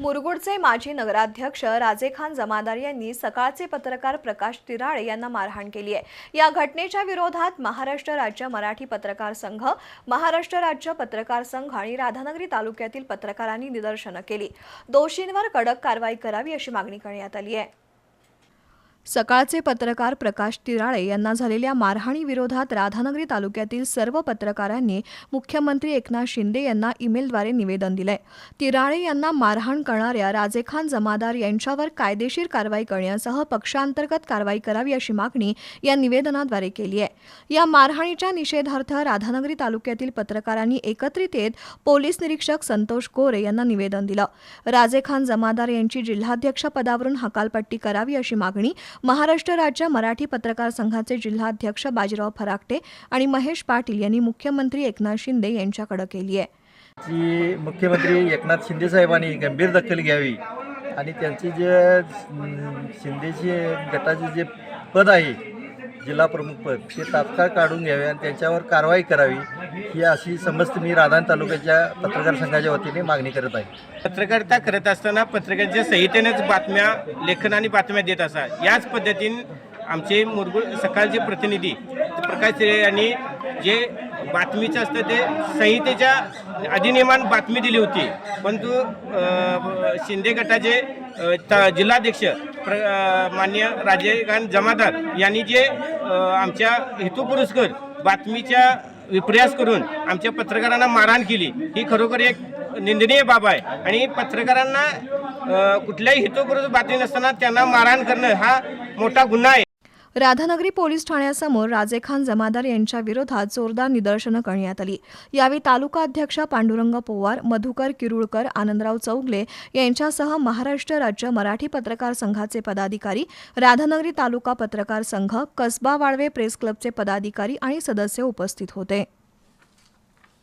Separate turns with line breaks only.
मुरगुडचे माजी नगराध्यक्ष राजेखान जमादार यांनी सकाळचे पत्रकार प्रकाश तिराळे यांना मारहाण केली आहे. या घटनेच्या विरोधात महाराष्ट्र राज्य मराठी पत्रकार संघ महाराष्ट्र राज्य पत्रकार संघ आणि राधानगरी तालुक्यातील पत्रकारांनी निदर्शनं केली. दोषींवर कडक कारवाई करावी अशी मागणी करण्यात आली आहे. सकाळचे पत्रकार प्रकाश तिराळे यांना झालेल्या मारहाणीविरोधात राधानगरी तालुक्यातील सर्व पत्रकारांनी मुख्यमंत्री एकनाथ शिंदे यांना ईमेलद्वारे निवेदन दिलंय. तिराळे यांना मारहाण करणाऱ्या राजेखान जमादार यांच्यावर कायदेशीर कारवाई करण्यासह पक्षांतर्गत कारवाई करावी अशी मागणी या निवेदनाद्वारे केली आहे. या मारहाणीच्या निषेधार्थ राधानगरी तालुक्यातील पत्रकारांनी एकत्रित येत पोलीस निरीक्षक संतोष गोरे यांना निवेदन दिलं. राजेखान जमादार यांची जिल्हाध्यक्ष पदावरून हकालपट्टी करावी अशी मागणी महाराष्ट्र राज्य मराठी पत्रकार संघाचे जिल्हाध्यक्ष बाजीराव फराकटे आणि महेश पाटील यांनी मुख्यमंत्री एकनाथ शिंदे यांच्याकडे केली आहे.
की मुख्यमंत्री एकनाथ शिंदे साहेबांनी गंभीर दखल घ्यावी आणि त्यांची जे अं, शिंदेचे गटाचे जे पद आहे जिल्हा प्रमुख ते तात्काळ काढून घ्यावे आणि त्यांच्यावर कारवाई करावी ही अशी समस्त मी राधान तालुक्याच्या पत्रकार संघाच्या वतीने मागणी करत आहे.
पत्रकारिता करत असताना पत्रकारांच्या संहितेनेच बातम्या लेखन आणि बातम्या देत असा. याच पद्धतीने आमचे मुरगुळ सकाळचे प्रतिनिधी प्रकाश यांनी जे बातमीचं असतं ते. संहितेच्या अधिनियमान बातमी दिली होती. परंतु शिंदे गटाचे जिल्हाध्यक्ष प्र मान्य राजेकांत जमादार यांनी जे आमच्या हेतुपुरस्कर बातमीच्या विपर्यास करून आमच्या पत्रकारांना मारहाण केली ही खरोखर एक निंदनीय बाब आहे. आणि पत्रकारांना कुठल्याही हेतुपुरस्कर बातमी नसताना त्यांना मारहाण करणं हा मोठा गुन्हा आहे.
राधानगरी पोलीस ठाण्यासमोर राजेखान जमादार यांच्या विरोधात जोरदार निदर्शनं करण्यात आली. यावेळी तालुका अध्यक्ष पांडुरंग पोवार मधुकर किरुळकर आनंदराव चौगले यांच्यासह महाराष्ट्र राज्य मराठी पत्रकार संघाचे पदाधिकारी राधानगरी तालुका पत्रकार संघ कसबा वाळवे प्रेस क्लबचे पदाधिकारी आणि सदस्य उपस्थित होते.